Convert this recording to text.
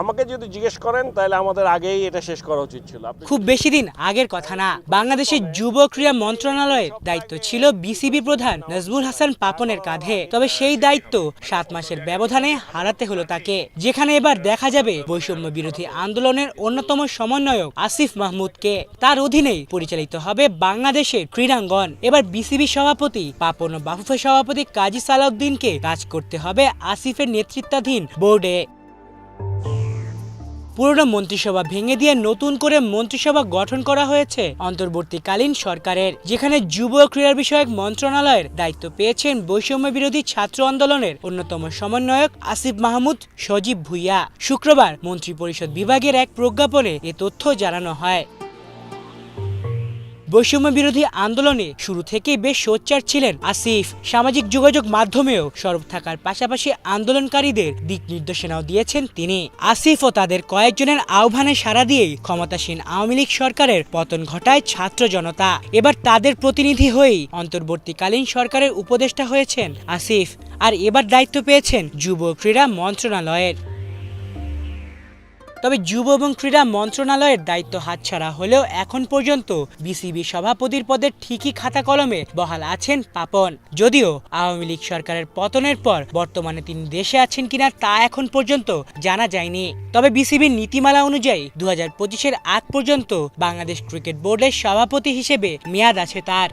আমাকে যদি জিজ্ঞেস করেন, তাহলে আমাদের আগেই এটা শেষ করা উচিত ছিল। খুব বেশি দিন আগের কথা না। বাংলাদেশের যুব ক্রীড়া মন্ত্রণালয়ের দায়িত্ব ছিল বিসিবি প্রধান নাজমুল হাসান পাপনের কাঁধে। তবে সেই দায়িত্ব সাত মাসের ব্যবধানে হারাতে হলো তাকে। যেখানে এবার দেখা যাবে বৈষম্য বিরোধী আন্দোলনের অন্যতম সমন্বয়ক আসিফ মাহমুদকে। তার অধীনেই পরিচালিত হবে বাংলাদেশের ক্রীড়াঙ্গন। এবার বিসিবি সভাপতি পাপন ও বাফুফে সভাপতি কাজী সালাউদ্দিনকে কাজ করতে হবে আসিফের নেতৃত্বাধীন বোর্ডে। পুরনো মন্ত্রিসভা ভেঙে দিয়ে নতুন করে মন্ত্রিসভা গঠন করা হয়েছে। অন্তর্বর্তীকালীন সরকারের, যেখানে যুব ক্রীড়া বিষয়ক মন্ত্রণালয়ের দায়িত্ব পেয়েছেন বৈষম্য বিরোধী ছাত্র আন্দোলনের অন্যতম সমন্বয়ক আসিফ মাহমুদ সজীব ভুইয়া। শুক্রবার মন্ত্রিপরিষদ বিভাগের এক প্রজ্ঞাপনে এ তথ্য জানানো হয়। বৈষম্য বিরোধী আন্দোলনে শুরু থেকেই বেশ সোচ্চার ছিলেন আসিফ। সামাজিক যোগাযোগ মাধ্যমেও সরব থাকার পাশাপাশি আন্দোলনকারীদের দিক নির্দেশনাও দিয়েছেন তিনি। আসিফ ও তাদের কয়েকজনের আহ্বানে সাড়া দিয়েই ক্ষমতাসীন আওয়ামী লীগ সরকারের পতন ঘটায় ছাত্র জনতা। এবার তাদের প্রতিনিধি হয়েই অন্তর্বর্তীকালীন সরকারের উপদেষ্টা হয়েছেন আসিফ। আর এবার দায়িত্ব পেয়েছেন যুব ক্রীড়া মন্ত্রণালয়ের। তবে যুব এবং ক্রীড়া মন্ত্রণালয়ের দায়িত্ব হাতছাড়া হলেও এখন পর্যন্ত বিসিবি সভাপতির পদে ঠিকই খাতা কলমে বহাল আছেন পাপন। যদিও আওয়ামী লীগ সরকারের পতনের পর বর্তমানে তিনি দেশে আছেন কিনা তা এখন পর্যন্ত জানা যায়নি। তবে বিসিবির নীতিমালা অনুযায়ী দু হাজার পঁচিশের আগ পর্যন্ত বাংলাদেশ ক্রিকেট বোর্ডের সভাপতি হিসেবে মেয়াদ আছে তার।